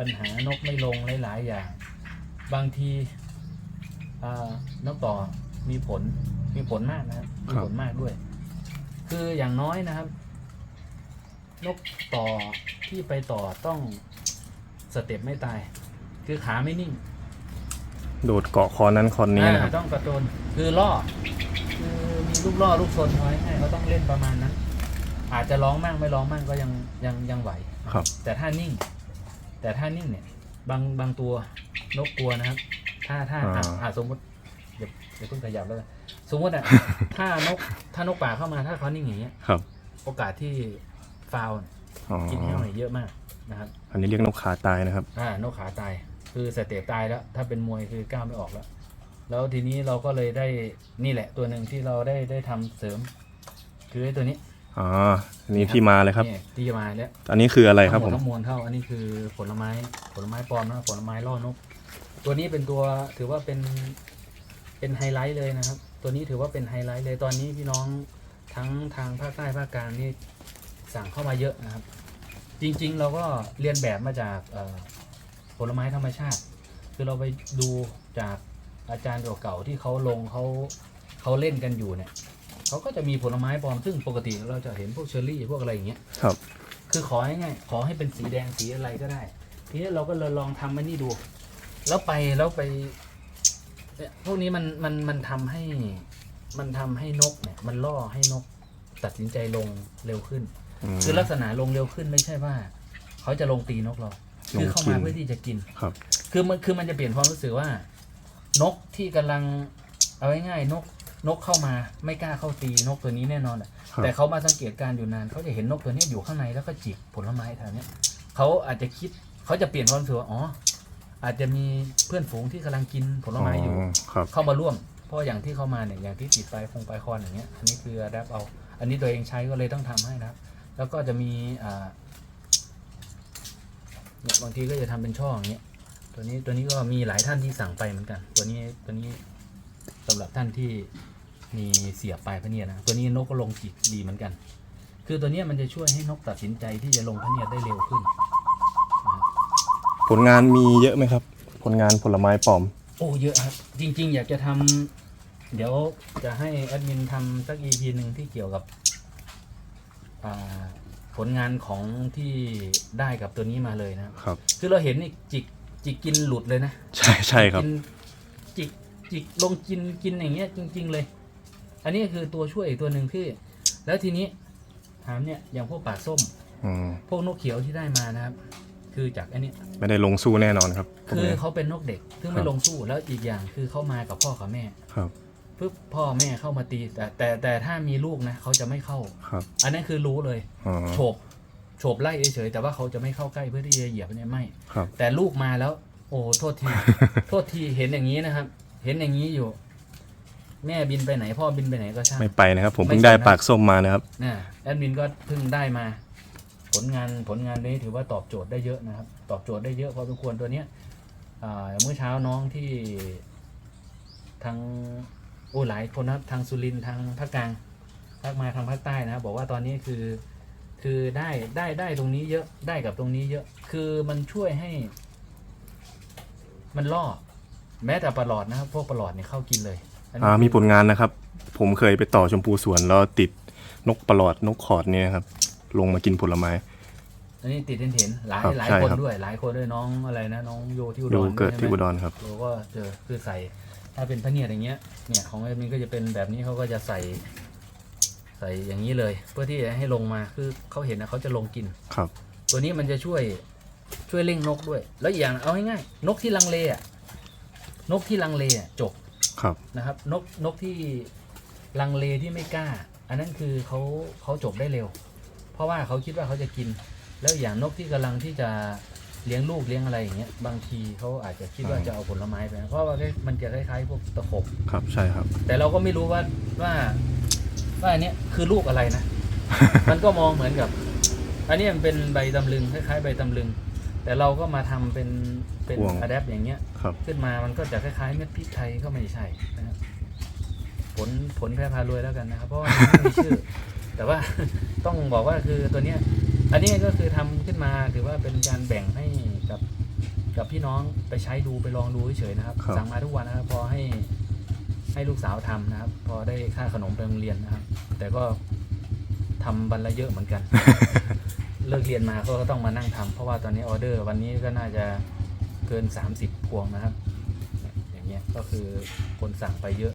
ปัญหานกไม่ลงหลาย ๆ อย่าง บางทีอ่านกต่อมีผลมีผลมากนะครับมีผลมากด้วย คืออย่างน้อยนะครับ นกต่อที่ไปต่อต้องสเต็ปไม่ตาย คือขาไม่นิ่ง โดดเกาะคอนั้นคอนนี้นะครับอ่าต้องกระโดนคือล่อคือมีลูกล่อลูกชนไว้ให้เขาต้องเล่นประมาณนั้น อาจจะร้องมั่งไม่ร้องมั่งก็ยังยังยังไหวครับ แต่ถ้านิ่ง แต่ถ้านิ่งเนี่ย บางบางตัวนกกลัวนะครับ ถ้าถ้าอะอ่าอ่าสมมติเดี๋ยวเดี๋ยวเพิ่งขยับแล้วกันสมมติอะ ถ้านกถ้านกป่าเข้ามาถ้าเขานิ่งอย่างเงี้ยครับ โอกาสที่ฟาวล์อ๋อ กินแห้วเนี่ยเยอะมากนะครับ อันนี้เรียกนกขาตายนะครับ อ่านกขาตายคือสเตปตายแล้ว ถ้าเป็นมวยคือก้าวไม่ออกแล้ว แล้วทีนี้เราก็เลยได้นี่แหละตัวหนึ่งที่เราได้ได้ทำเสริม คือไอ้ตัวนี้ อ๋ออันนี้ที่มาเลยครับ นี่ที่มาแล้วอันนี้คืออะไรครับทั้งหผมดทั้งมวลเข้าอันนี้คือผลไม้ผลไม้ปลอมนะผลไม้ล่อนก ตัวนี้เป็นตัวถือว่าเป็นเป็นไฮไลท์เลยนะครับ ตัวนี้ถือว่าเป็นไฮไลท์เลยตอนนี้พี่น้องทั้งทางภาคใต้ภาคกลางนี่สั่งเข้ามาเยอะนะครับ จริงๆ เราก็เรียนแบบมาจากเอ่อผลไม้ธรรมชาติ คือเราไปดูจากอาจารย์เก่าๆที่เขาลงเขาเขาเล่นกันอยู่เนี่ย เขาก็จะมีผลไม้ปลอมซึ่งปกติเราจะเห็นพวกเชอร์รี่พวกอะไรอย่างเงี้ยครับ คือขอให้ง่ายขอให้เป็นสีแดงสีอะไรก็ได้ ทีนี้เราก็เลยลองทำมันนี่ดู แล้วไปแล้วไปเนี่ยพวกนี้มันมันมันทำให้ มันทำให้นกเนี่ย มันล่อให้นกตัดสินใจลงเร็วขึ้น ม คือลักษณะลงเร็วขึ้นไม่ใช่ว่า เขาจะลงตีนกเรา คือเข้ามาลงกิน เพื่อที่จะกิน ครับ คือมันคือมันจะเปลี่ยนความรู้สึกว่า นกที่กำลัง เอาง่ายๆนก นกเข้ามาไม่กล้าเข้าตีนกตัวนี้แน่นอนอะครับแต่เขามาสังเกตการณ์อยู่นานเขาจะเห็นนกตัวนี้อยู่ข้างในแล้วก็จิกผลไม้แถวเนี้ยเขาอาจจะคิดเขาจะเปลี่ยนความรู้สึกว่าอ๋ออาจจะมีเพื่อนฝูงที่กำลังกินผลไม้อยู่ ครับ เข้ามาร่วม เพราะอย่างที่เข้ามาเนี่ยอย่างที่ติดไปคงไปคอนอย่างเงี้ย อันนี้คือดับเอา อันนี้ตัวเองใช้ก็เลยต้องทำให้นะครับ แล้วก็จะมีอ่าเนี่ยบางทีก็จะทำเป็นช่ออย่างเงี้ย ตัวนี้ตัวนี้ก็มีหลายท่านที่สั่งไปเหมือนกัน ตัวนี้ตัวนี้สำหรับท่านที่ มีเสียบปลายพะเนียดนะตัวนี้นกก็ลงจิกดีเหมือนกัน คือตัวเนี้ยมันจะช่วยให้นกตัดสินใจที่จะลงพะเนียดได้เร็วขึ้นนะครับผลงานมีเยอะไหมครับ ผลงานผลไม้ปลอม โอ้เยอะครับ จริง ๆ อยากจะทำเดี๋ยวจะให้แอดมินทำสัก EP หนึ่งที่เกี่ยวกับอ่าผลงานของที่ได้กับตัวนี้มาเลยนะครับครับ คือเราเห็นนี่จิกจิกกินหลุดเลยนะ ใช่ใช่ครับกินจิกจิกลงกินกินอย่างเงี้ยจริง ๆ เลย อันนี้คือตัวช่วยอีกตัวหนึ่งที่ แล้วทีนี้ถามเนี่ยอย่างพวกปากส้ม อืมพวกนกเขียวที่ได้มานะครับ คือจากอันนี้ไม่ได้ลงสู้แน่นอนครับพวกคือนี้ เขาเป็นนกเด็ก ซึ่งครัไม่บลงสู้แล้วอีกอย่างคือเขามากับพ่อกับแม่ครับปึ๊บพ่อแม่เข้ามาตีแต่แต่แต่ถ้ามีลูกนะเขาจะไม่เข้า ครับอันนั้นคือรู้เลยอ๋อโฉบโฉบไล่เฉยๆแต่ว่าเขาจะไม่เข้าใกล้เพื่อที่จะเหยียบเนี่ยไม่ ครับ แต่ลูกมาแล้ว โอ้โทษที โทษทีเห็นอย่างนี้นะครับ เห็นอย่างนี้อยู่ แม่บินไปไหนพ่อบินไปไหนก็ช่าง ไม่ไปนะครับ ผมไม่เพิ่งได้สนนะ ปากส้มมานะครับ นะแอดมินก็เพิ่งได้มา ผลงานผลงานนี้ถือว่าตอบโจทย์ได้เยอะนะครับ ตอบโจทย์ได้เยอะพอสมควรตัวเนี้ยอ่าเมื่อเช้าน้องที่ทางโอ้หลายคนนะครับทางสุรินทร์ทางภาคกลางภาคมาทางภาคใต้นะครับบอกว่าตอนนี้คือ คือได้ได้ได้ตรงนี้เยอะได้กับตรงนี้เยอะ คือมันช่วยให้ มันล่อ แม้แต่ปลาหลอดนะครับ พวกปลาหลอดเนี่ยเข้ากินเลยนนี้ อ่ามีผลงานนะครับ ผมเคยไปต่อชมพูสวนแล้วติดนกประหลอดนกขอดเนี่ยครับ ลงมากินผลไม้ อันนี้ติดเห็นเห็นหลายครับหลายใช่คนครับ ด้วย หลายคนด้วยน้องอะไรนะน้องโยที่อุดโยรเกิดที่ใช่ไหมอุดรครับโยก็เจอคือใส่ ถ้าเป็นพระเนียดอย่างเงี้ยเนี่ยของไอ้มินก็จะเป็นแบบนี้เขาก็จะใส่ ใส่อย่างนี้เลย เพื่อที่จะให้ลงมาคือเขาเห็นนะเขาจะลงกิน ครับ ตัวนี้มันจะช่วยช่วยเร่งนกด้วย แล้วอีกอย่างเอาง่ายๆนกที่ลังเลอะนกที่ลังเลอะจบ ครับ นะครับ นกนกที่ลังเลที่ไม่กล้า อันนั้นคือเขาเขาจบได้เร็ว เพราะว่าเขาคิดว่าเขาจะกิน แล้วอย่างนกที่กำลังที่จะเลี้ยงลูกเลี้ยงอะไรอย่างเงี้ยบางทีเขาอาจจะคิดว่าอ่าจะเอาผลไม้ไปเพราะว่ามันจะคล้ายๆพวกตะขบครับใช่ครับ แต่เราก็ไม่รู้ว่าว่าว่าอันเนี้ยคือลูกอะไรนะ มันก็มองเหมือนกับ อันนี้มันเป็นใบตำลึงคล้ายๆใบตำลึง แต่เราก็มาทำเป็นเป็นพวงอะแดปอย่างเงี้ยครับขึ้นมามันก็จะคล้ายๆเม็ดพริกไทยก็ไม่ใช่นะครับผลผลแพร่พารวยแล้วกันนะครับ เพราะว่ามันไม่มีชื่อ แต่ว่าต้องบอกว่าคือตัวเนี้ย อันนี้ก็คือทำขึ้นมาถือว่าเป็นการแบ่งให้กับกับพี่น้องไปใช้ดูไปลองดูเฉยๆนะครับครับสั่งมาทุกวันนะครับพอให้ให้ลูกสาวทำนะครับ พอได้ค่าขนมไปโรงเรียนนะครับ แต่ก็ทำบันละเยอะเหมือนกัน เลิกเรียนมาเขาก็ต้องมานั่งทำเพราะว่าตอนนี้ออเดอร์วันนี้ก็น่าจะเกิน 30 พวงนะครับ อย่างเงี้ยก็คือคนสั่งไปเยอะ